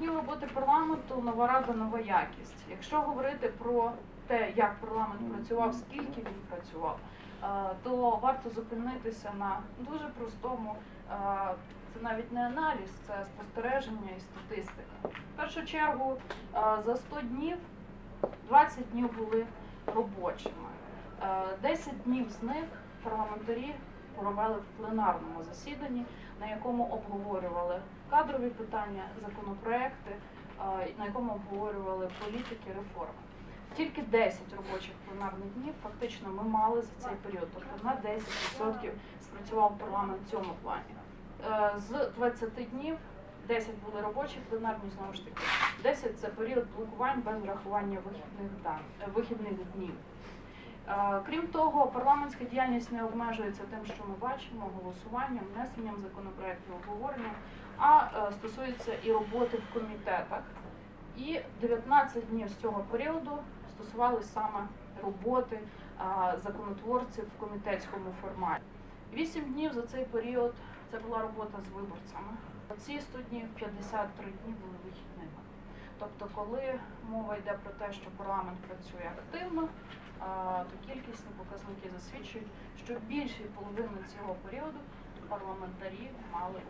днів роботи парламенту нова рада, нова якість. Якщо говорити про те, як парламент працював, скільки він працював, е, то варто зупинитися на дуже простому. е, Це навіть не аналіз, це спостереження і статистика. В першу чергу е, за 100 днів 20 днів були робочими. Е, 10 днів з них парламентарі провели в пленарному засіданні, на якому обговорювали кадрові питання, законопроекти, на якому обговорювали політики, реформи. Тільки 10 робочих пленарних днів фактично ми мали за цей період. Тобто на 10% спрацював парламент в цьому плані. Е, З 20 днів 10 були робочі, пленарні знову ж таки. 10 це період блокувань без врахування вихідних дан е, вихідних днів. Е, Крім того, парламентська діяльність не обмежується тим, що ми бачимо, голосуванням, внесенням законопроектів, обговоренням, а е, стосується і роботи в комітетах. І 19 днів з цього періоду стосувалися саме роботи е, законотворців в комітетському форматі. 8 днів за цей період це була робота з виборцями. Ці 100 днів 53 дні були вихідними. Тобто, коли мова йде про те, що парламент працює активно, то кількісні показники засвідчують, що більше половини цього періоду парламентарі мали